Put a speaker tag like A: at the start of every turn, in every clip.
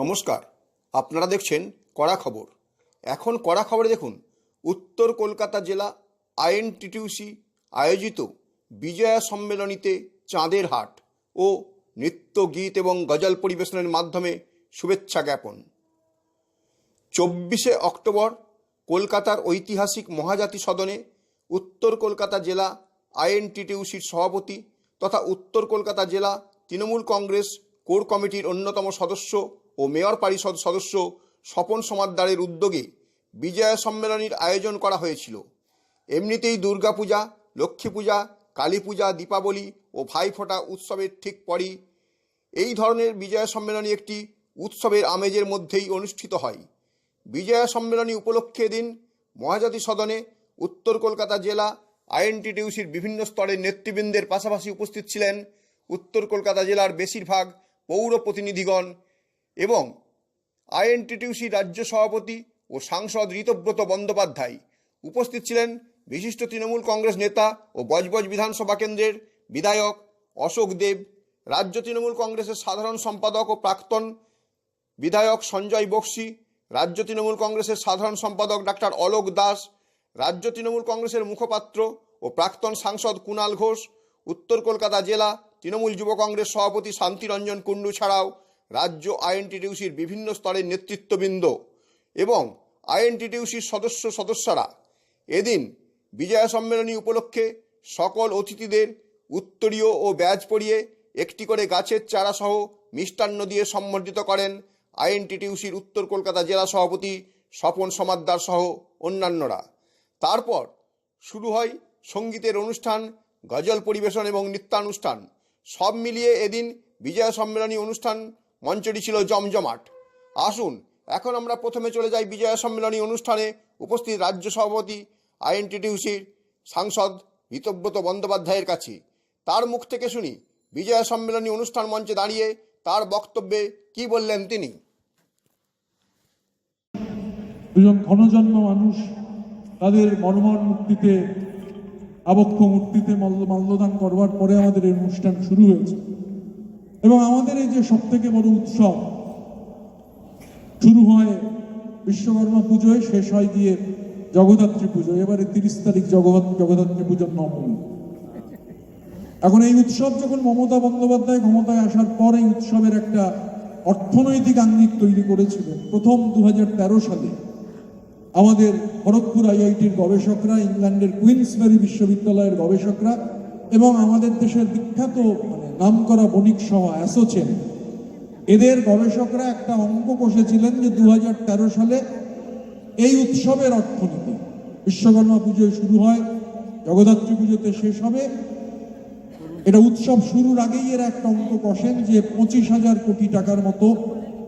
A: নমস্কার, আপনারা দেখছেন কড়া খবর। এখন কড়া খবরে দেখুন, উত্তর কলকাতা জেলা আইএনটিটিউসি আয়োজিত বিজয়া সম্মেলনীতে চাঁদের হাট ও নৃত্য, গীত এবং গজল পরিবেশনের মাধ্যমে শুভেচ্ছা জ্ঞাপন। চব্বিশে অক্টোবর কলকাতার ঐতিহাসিক মহাজাতি সদনে উত্তর কলকাতা জেলা আইএনটিটিউসির সভাপতি তথা উত্তর কলকাতা জেলা তৃণমূল কংগ্রেস কোর কমিটির অন্যতম সদস্য ও মেয়র পরিষদ সদস্য স্বপন সমাদ্দারের উদ্যোগে বিজয়া সম্মেলনীর আয়োজন করা হয়েছিল। এমনিতেই দুর্গাপূজা লক্ষ্মী পূজা কালী পূজা দীপাবলি ও ভাইফোঁটা উৎসবের ঠিক পরই এই ধরনের বিজয়া সম্মেলনী একটি উৎসবের আমেজের মধ্যেই অনুষ্ঠিত হয়। বিজয়া সম্মেলনী উপলক্ষে দিন মহাজাতি সদনে উত্তর কলকাতা জেলা আইএনটিটিউসির বিভিন্ন স্তরের নেতৃবৃন্দের পাশাপাশি উপস্থিত ছিলেন উত্তর কলকাতা জেলার বেশিরভাগ পৌর প্রতিনিধিগণ এবং আইএনটিটিউসি রাজ্য সভাপতি ও সাংসদ ঋতব্রত বন্দ্যোপাধ্যায়। উপস্থিত ছিলেন বিশিষ্ট তৃণমূল কংগ্রেস নেতা ও বজবজ বিধানসভা কেন্দ্রের বিধায়ক অশোক দেব, রাজ্য তৃণমূল কংগ্রেসের সাধারণ সম্পাদক ও প্রাক্তন বিধায়ক সঞ্জয় বক্সি, রাজ্য তৃণমূল কংগ্রেসের সাধারণ সম্পাদক ডাক্তার অলোক দাস, রাজ্য তৃণমূল কংগ্রেসের মুখপাত্র ও প্রাক্তন সাংসদ কুণাল ঘোষ, উত্তর কলকাতা জেলা তৃণমূল যুব কংগ্রেস সভাপতি শান্তিরঞ্জন কুণ্ডু ছাড়াও রাজ্য আইএনটিটিউসির বিভিন্ন স্তরের নেতৃত্ববৃন্দ এবং আইএনটিটিউসির সদস্য সদস্যরা এদিন বিজয়া সম্মেলনী উপলক্ষে সকল অতিথিদের উত্তরীয় ও ব্যাজ পরিয়ে একটি করে গাছের চারা সহ মিষ্টান্ন দিয়ে সম্বর্ধিত করেন আইএনটিটিউসির উত্তর কলকাতা জেলা সভাপতি স্বপন সমাদ্দার সহ অন্যান্যরা। তারপর শুরু হয় সঙ্গীতের অনুষ্ঠান, গজল পরিবেশন এবং নৃত্যানুষ্ঠান। সব মিলিয়ে এদিন বিজয়া সম্মেলনী অনুষ্ঠান মঞ্চটি ছিল জমজমাট। আসুন, এখন আমরা প্রথমে চলে যাই বিজয়া সম্মেলনী অনুষ্ঠানে। উপস্থিত রাজ্য সভাপতি, আইএনটিটিউসির সাংসদ ঋতব্রত বন্দ্যোপাধ্যায়ের কাছে। তার মুখ থেকে শুনি, বিজয়া সম্মেলনী অনুষ্ঠান মঞ্চে দাঁড়িয়ে তার বক্তব্যে কি বললেন তিনি?
B: দুজন ক্ষণজন্ম মানুষ, তাদের মর্মর মূর্তিতে আবক্ষ মূর্তিতে মাল্য মাল্যদান করবার পরে আমাদের এই অনুষ্ঠান শুরু হয়েছে। এবং আমাদের এই যে সব থেকে বড় উৎসব শুরু হয় বিশ্বকর্মা পুজোয়, শেষ হয় গিয়ে জগদ্ধাত্রী পুজো। এবারে তিরিশ তারিখ জগৎ জগদ্ধাত্রী পুজোর নবমী। এখন এই উৎসব যখন মমতা বন্দ্যোপাধ্যায় ক্ষমতায় আসার পর এই উৎসবের একটা অর্থনৈতিক আঙ্গিক তৈরি করেছিলেন প্রথম দু হাজার তেরো সালে আমাদের খড়গপুর আইআইটির গবেষকরা, ইংল্যান্ডের কুইন্সবেরি বিশ্ববিদ্যালয়ের গবেষকরা এবং আমাদের দেশের বিখ্যাত নামকরা বণিক সভা অ্যাসোচেন এদের গবেষকরা একটা অঙ্ক কষেছিলেন যে দু হাজার তেরো সালে এই উৎসবের অর্থনীতি। বিশ্বকর্মা পুজোয় শুরু হয়, জগদ্ধাত্রী পুজোতে শেষ হবে। এটা উৎসব শুরুর আগেই এর একটা অঙ্ক কষেন যে পঁচিশ হাজার কোটি টাকার মতো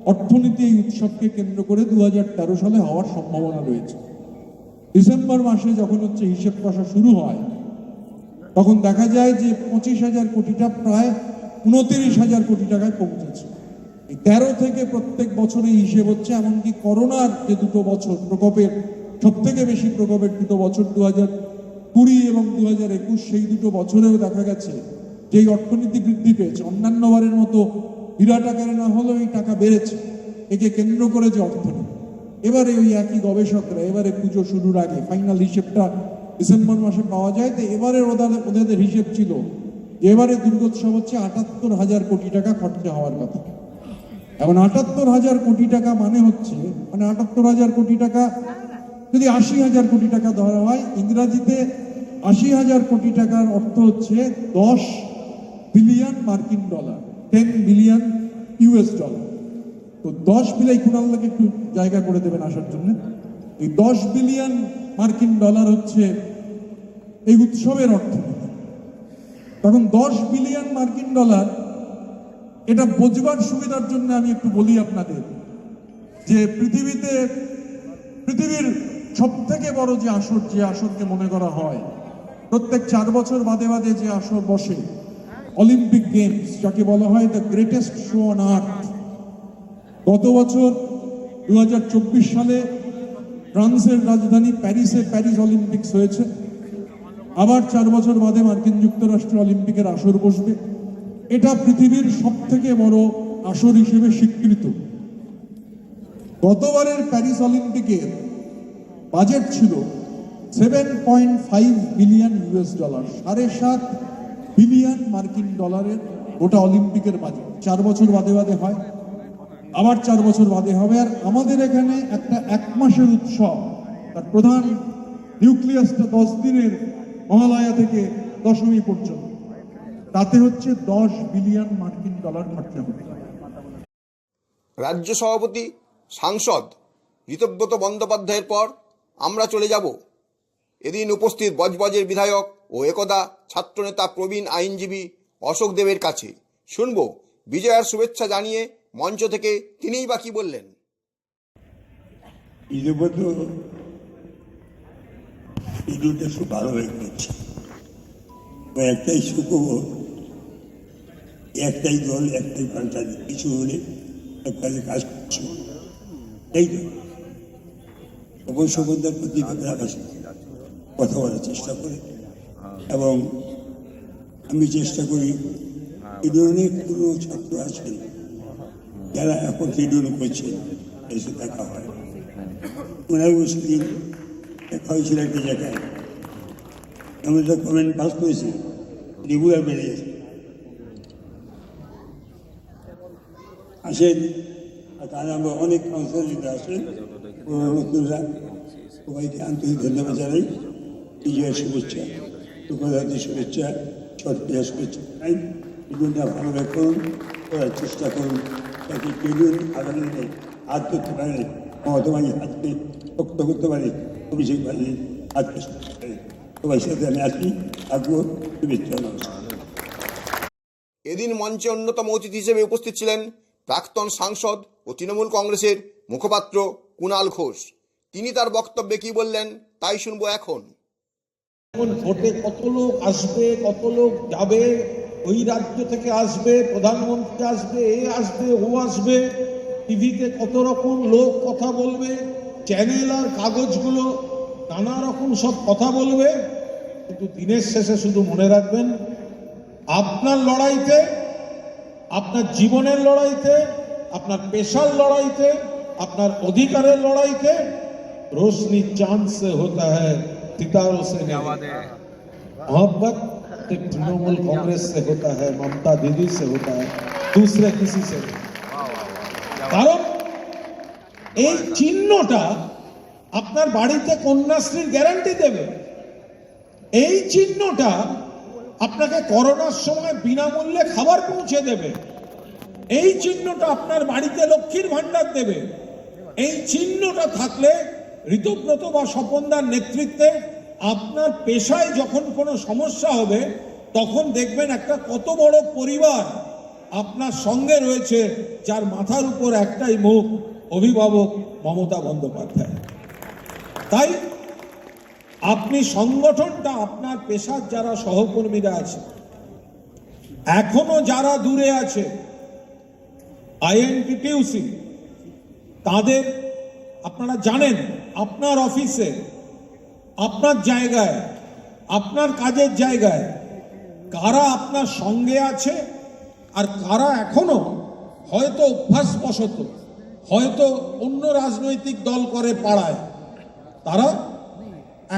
B: অর্থনীতি এই উৎসবকে কেন্দ্র করে দু হাজার তেরো সালে হওয়ার সম্ভাবনা রয়েছে। ডিসেম্বর মাসে যখন হচ্ছে হিসেব কষা শুরু হয় তখন দেখা যায় যে পঁচিশ হাজার কোটিটা প্রায় উনতিরিশ হাজার কোটি টাকায় পৌঁছেছে। তেরো থেকে প্রত্যেক বছরে হিসেব হচ্ছে, এমনকি করোনার যে দুটো বছর, প্রকোপের সব থেকে বেশি প্রকোপের দুটো বছর দু হাজার কুড়ি এবং দু হাজার একুশ, সেই দুটো বছরেও দেখা গেছে যে অর্থনীতি বৃদ্ধি পেয়েছে। অন্যান্য বারের মতো বিরাট আকারে না হলেও এই টাকা বেড়েছে। একে কেন্দ্র করে যে অর্থনীতি। এবারে ওই একই গবেষকরা, এবারে পুজো শুরুর আগে ফাইনাল হিসেবটা ডিসেম্বর মাসে পাওয়া যায়, তো এবারে ওদের হিসেব ছিল এবারে দুর্গোৎসব হচ্ছে আটাত্তর হাজার কোটি টাকা খরচা হওয়ার কথা। এখন আটাত্তর হাজার কোটি টাকা মানে হচ্ছে মানে আটাত্তর হাজার কোটি টাকা, যদি আশি হাজার কোটি টাকা ধরা হয়, ইংরাজিতে আশি হাজার কোটি টাকার অর্থ হচ্ছে দশ বিলিয়ন মার্কিন dollar, ten billion US dollar. তো দশ বিলিয়ন কুণাল্লাকে একটু জায়গা করে দেবেন আসার জন্য। এই দশ বিলিয়ন মার্কিন ডলার হচ্ছে এই উৎসবের অর্থনীতি তখন দশ বিলিয়ন মার্কিন ডলার, এটা বোঝবার সুবিধার জন্য আমি একটু বলি আপনাদের যে পৃথিবীতে, পৃথিবীর সব থেকে বড় যে আসর, যে আসরকে মনে করা হয়, প্রত্যেক চার বছর বাদে বাদে যে আসর বসে, অলিম্পিক গেমস, যাকে বলা হয় the greatest show on earth গত বছর দু হাজার চব্বিশ সালে ফ্রান্সের রাজধানী প্যারিসে প্যারিস অলিম্পিক্স হয়েছে। আবার চার বছর বাদে মার্কিন যুক্তরাষ্ট্র অলিম্পিকের আসর বসবে। এটা পৃথিবীর সব থেকে বড় আসর হিসেবে স্বীকৃত। গতবারের প্যারিস অলিম্পিকের বাজেট ছিল seven point five billion US dollar সাড়ে সাত বিলিয়ন মার্কিন ডলারের ওটা অলিম্পিকের বাজেট। চার বছর বাদে বাদে হয়, আবার চার বছর বাদে হবে। আর আমাদের এখানে একটা এক মাসের উৎসব, তার প্রধান নিউক্লিয়াসটা দশ দিনের মহালয়া থেকে দশমী পর্যন্ত। তাতে হচ্ছে দশ বিলিয়ন মার্কিন ডলার খরচা হবে।
A: রাজ্য সভাপতি সাংসদ ঋতব্রত বন্দ্যোপাধ্যায়ের পর আমরা চলে যাব। এদিন উপস্থিত বজবজের বিধায়ক ও একদা ছাত্রনেতা প্রবীণ আইনজীবী অশোক দেবের কাছে। শুনব বিজয়ার শুভেচ্ছা জানিয়ে মঞ্চ থেকে তিনিই বা কি বললেন।
C: ঈদের ঈদুলটা খুব ভালোভাবে করছে ও একটাই সুখবর একটাই দল একটাই পাল্টা, কিছু হলে এক কাজে কাজ করছে। তাই তো। সকল সকলদের প্রতি রাখার কথা বলার চেষ্টা করে। এবং আমি চেষ্টা করি এদের অনেক পুরনো ছাত্র আছে যারা এখন ট্রেডুল করছে, এসে দেখা হয়। ওনার সেদিন হয়েছিল একটা জায়গায়। আমরা তো কমেন্ট পাস করেছি। রেগুলার বেড়ে আসেন তারা আমরা অনেক কাউন্সিলার আসেন পুরোনো নতুনরা সবাইকে আন্তরিক ধন্যবাদ জানাই। বিজয়ের শুভেচ্ছা শুক্রবারের শুভেচ্ছা, ছট পূজার শুভেচ্ছা তাই এগুলোটা ভালোভাবে করুন করার চেষ্টা করুন। যাতে কেউ আগামী দিনে হাত ধরতে পারে মমতা হাতকে শক্ত করতে পারে অভিষেক সবাই সাথে আমি আসি থাকব শুভেচ্ছা নমস্কার
A: এদিন মঞ্চে অন্যতম অতিথি হিসেবে উপস্থিত ছিলেন প্রাক্তন সাংসদ ও তৃণমূল কংগ্রেসের মুখপাত্র কুণাল ঘোষ। তিনি তার বক্তব্যে কি বললেন তাই শুনব এখন।
D: এখন ভোটে কত লোক আসবে কত লোক যাবে ওই রাজ্য থেকে আসবে প্রধানমন্ত্রী আসবে এ আসবে ও আসবে টিভিতে কত রকম লোক কথা বলবে চ্যানেল আর কাগজগুলো নানা রকম সব কথা বলবে কিন্তু দিনের শেষে শুধু মনে রাখবেন আপনার লড়াইতে আপনার জীবনের লড়াইতে আপনার পেশার লড়াইতে আপনার অধিকারের লড়াইতে रोशनी चांद से होता है सितारों से नहीं मोहब्बत सिर्फ तृणमूल कांग्रेस से होता है ममता दीदी से होता है दूसरे किसी से नहीं কারণ এই চিহ্নটা আপনার বাড়িতে কন্যাশ্রীর গ্যারান্টি দেবে। এই চিহ্নটা আপনাকে করোনার সময় বিনামূল্যে খাবার পৌঁছে দেবে। এই চিহ্নটা আপনার বাড়িতে লক্ষ্মীর ভান্ডার দেবে। এই চিহ্নটা থাকলে ঋতব্রত বা স্বপনদার নেতৃত্বে আপনার পেশায় যখন কোনো সমস্যা হবে, তখন দেখবেন একটা কত বড় পরিবার আপনার সঙ্গে রয়েছে, যার মাথার উপর একটাই মুখ অভিভাবক মমতা বন্দ্যোপাধ্যায়। তাই আপনি সংগঠনটা আপনার পেশার যারা সহকর্মীরা আছে, এখনও যারা দূরে আছে, আইএনটিটিউসি, তাদের আপনারা জানেন, আপনার অফিসে, আপনার জায়গায়, আপনার কাজের জায়গায় কারা আপনার সঙ্গে আছে আর কারা এখনও হয়তো অভ্যাসবশত হয়তো অন্য রাজনৈতিক দল করে পাড়ায়। তারা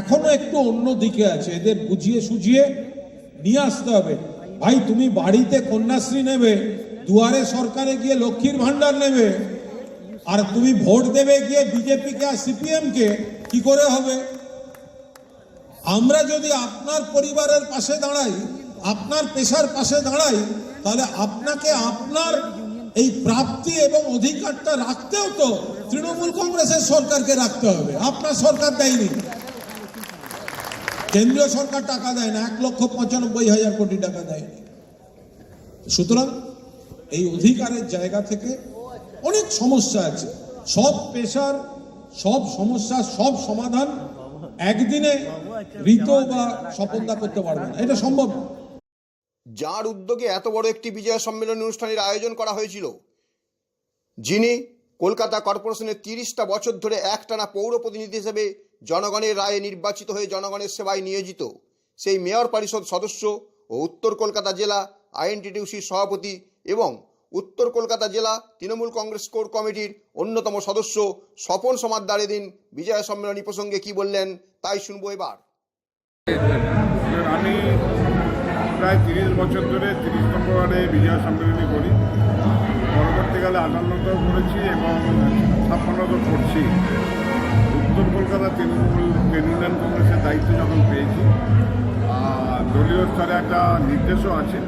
D: এখনও একটু অন্য দিকে আছে। এদের বুঝিয়ে সুঝিয়ে নিয়ে আসতে হবে। ভাই, তুমি বাড়িতে কন্যাশ্রী নেবে, দুয়ারে সরকারে গিয়ে লক্ষ্মীর ভান্ডার নেবে, আর তুমি ভোট দেবে গিয়ে বিজেপিকে আর সিপিএম কে, কি করে হবে? আমরা যদি আপনার পরিবারের পাশে দাঁড়াই, আপনার পেশার পাশে দাঁড়াই, তাহলে আপনাকে আপনার এই প্রাপ্তি এবং অধিকারটা রাখতেও তো তৃণমূল কংগ্রেসের সরকারকে রাখতে হবে। আপনার সরকার দেয়নি। কেন্দ্রীয় সরকার টাকা দেয় না, এক লক্ষ পঁচানব্বই হাজার কোটি টাকা দেয়নি। সুতরাং এই অধিকারের জায়গা থেকে অনেক সমস্যা আছে। সব পেশার, সব সমস্যা সব সমাধান একদিনে ঋত বা স্বপনদা করতে পারবে না। এটা সম্ভব না।
A: যার উদ্যোগে এত বড় একটি বিজয় সম্মেলন অনুষ্ঠানের আয়োজন করা হয়েছিল। যিনি কলকাতা কর্পোরেশনের তিরিশটা বছর ধরে একটানা পৌর প্রতিনিধি হিসেবে জনগণের রায়ে নির্বাচিত হয়ে জনগণের সেবায় নিয়োজিত। সেই মেয়র পরিষদ সদস্য ও উত্তর কলকাতা জেলা আইএনটিটিউসির সভাপতি এবং উত্তর কলকাতা জেলা তৃণমূল কংগ্রেস কোর কমিটির অন্যতম সদস্য স্বপন সমাদ্দার এদিন বিজয় সম্মেলনী প্রসঙ্গে কি বললেন, তাই শুনব এবার।
E: আমি প্রায় তিরিশ বছর ধরে তিরিশ নম্বর বিজয় সম্মেলনী করি। পরবর্তীকালে আটান্নটাও করেছি এবং ছাপ্পান্নটাও করছি। উত্তর কলকাতা তৃণমূল ইউনিয়ন কংগ্রেসের দায়িত্ব যখন পেয়েছি দলীয় স্তরে একটা নির্দেশও আছে।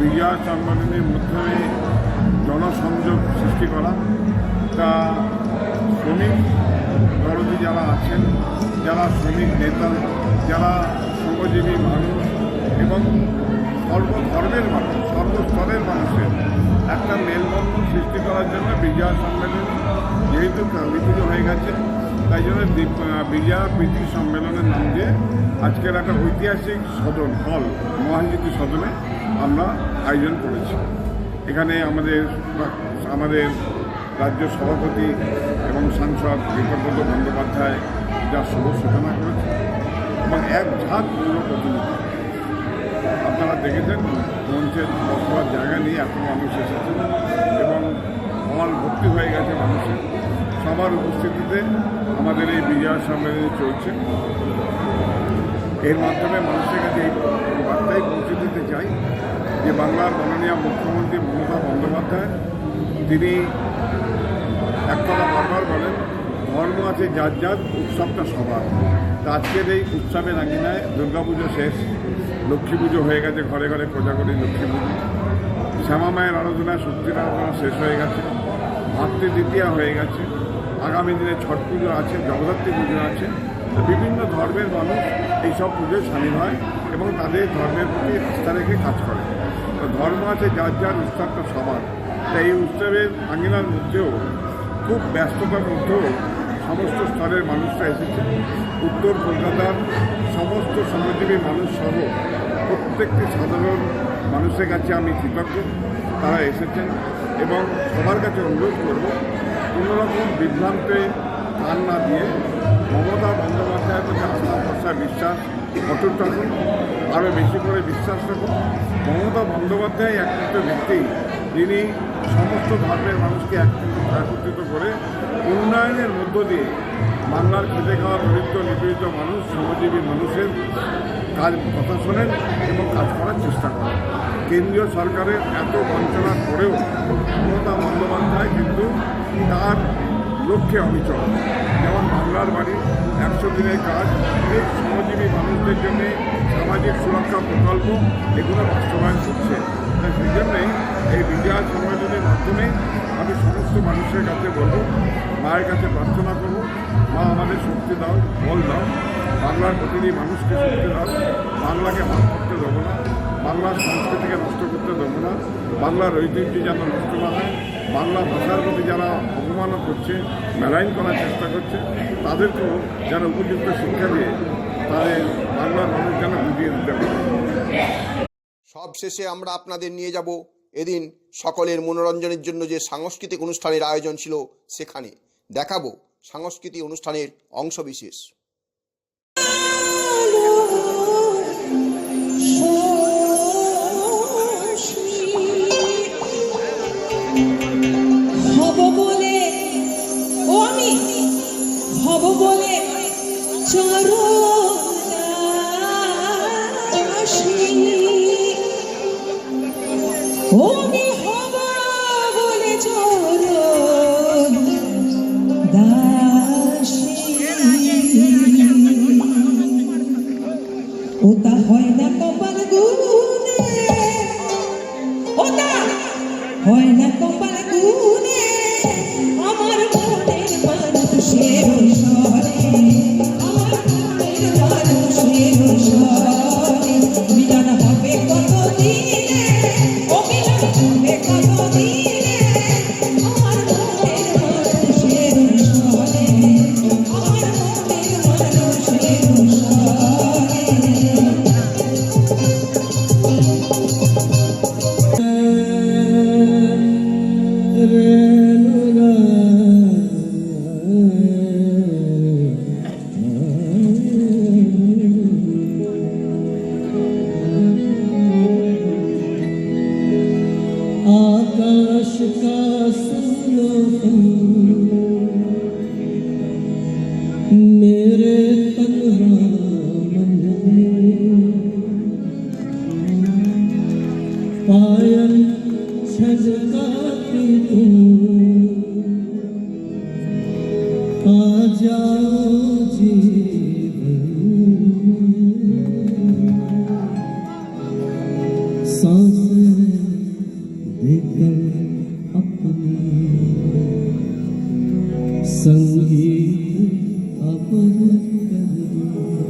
E: বিজয় সম্মেলনীর মাধ্যমে জনসংযোগ সৃষ্টি করা। তা শ্রমিক দরদি যারা আছেন, যারা শ্রমিক নেতা, যারা শ্রমজীবী মানুষ এবং সর্বধর্মের মানুষ সর্বস্তরের মানুষের একটা মেলবন্ধন সৃষ্টি করার জন্য বিজয়া সম্মেলন যেহেতু কালীপুজো হয়ে গেছে, তাই জন্য বিজয়া প্রীতি সম্মেলনের নাম দিয়ে আজকের একটা ঐতিহাসিক সদন, হল, মহাজিতি সদনে আমরা আয়োজন করেছি। এখানে আমাদের আমাদের রাজ্য সভাপতি এবং সাংসদ বিপদব্রত বন্দ্যোপাধ্যায় যা শুভ সূচনা করেছে এবং এক ঝাঁক পূর্ণ প্রতিনিধি। আপনারা দেখেছেন, মঞ্চের বসবার জায়গা নিয়ে এত মানুষ এসেছে এবং হল ভর্তি হয়ে গেছে মানুষের। সবার উপস্থিতিতে আমাদের এই বিজয় সম্মেলনী চলছে। এর মাধ্যমে মানুষের কাছে এই বার্তাই পৌঁছে দিতে চাই যে বাংলার মাননীয় মুখ্যমন্ত্রী মমতা বন্দ্যোপাধ্যায়, তিনি এক কথা বারবার বলেন ধর্ম আছে, যার যার উৎসবটা সবার। তা আজকের এই উৎসবের আঙিনায় দুর্গাপুজো শেষ, লক্ষ্মী পুজো হয়ে গেছে, ঘরে ঘরে কোজাগরি লক্ষ্মী পুজো। শ্যামা মায়ের আরাধনা শক্তির আরাধনা শেষ হয়ে গেছে, ভাতৃ দ্বিতীয়া হয়ে গেছে। আগামী দিনে ছট পুজো আছে, জগদ্ধাত্রী পুজো আছে। বিভিন্ন ধর্মের মানুষ এইসব পুজোয় সামিল হয় এবং তাদের ধর্মের প্রতি আস্থা রেখে কাজ করে। তো ধর্ম আছে, যার যার উৎসবটা সবার। তাই এই উৎসবের আঙ্গিনার মধ্যেও খুব ব্যস্ততার মধ্যেও সমস্ত স্তরের মানুষরা এসেছে। উত্তর কলকাতার সমস্ত শ্রমজীবী মানুষ সহ প্রত্যেকটি সাধারণ মানুষের কাছে আমি কৃতজ্ঞ। তারা এসেছেন এবং সবার কাছে অনুরোধ করব কোনোরকম বিভ্রান্তে কান না দিয়ে মমতা বন্দ্যোপাধ্যায়ের প্রতি আস্থা ভরসা, বিশ্বাস অটুট রাখুন। আরও বেশি করে বিশ্বাস রাখুন। মমতা বন্দ্যোপাধ্যায় একমাত্র ব্যক্তি যিনি সমস্ত ধর্মের মানুষকে একত্রিত করে উন্নয়নের মধ্য দিয়ে বাংলার খেতে খাওয়া দরিদ্র, নিপীড়িত মানুষ, শ্রমজীবী মানুষের কাজ কথা শোনেন এবং কাজ করার চেষ্টা করেন। কেন্দ্রীয় সরকারের এত বঞ্চনার করেও মমতা বন্দ্যোপাধ্যায় কিন্তু তার লক্ষ্যে অবিচল। যেমন বাংলার বাড়ি, একশো দিনের কাজ এই শ্রমজীবী মানুষদের জন্যে সামাজিক সুরক্ষা প্রকল্প, এগুলো বাস্তবায়ন করছে তাই সেই জন্যেই এই বিজয় সম্মেলনের মাধ্যমে আমি সমস্ত মানুষের কাছে বলব, মায়ের কাছে প্রার্থনা করব, মা আমাদের শক্তি দাও, বল দাও, বাংলার প্রতিটি মানুষকে শক্তি দাও, বাংলাকে হাত করতে দেবো না, বাংলার সংস্কৃতিকে নষ্ট করতে দেবো না, বাংলার ঐতিহ্য যেন নষ্ট না হয় বাংলা ভাষার প্রতি যারা অপমান করছে মেলাইন করার চেষ্টা করছে তাদেরকেও যারা উপযুক্ত শিক্ষা দিয়ে তাদের বাংলার মানুষ যেন বুঝিয়ে দিতে পারে।
A: সব শেষে আমরা আপনাদের নিয়ে যাব এদিন সকলের মনোরঞ্জনের জন্য যে সাংস্কৃতিক অনুষ্ঠানের আয়োজন ছিল সেখানে। দেখাবো সাংস্কৃতিক অনুষ্ঠানের অংশবিশেষ।
F: হব ও Thank you.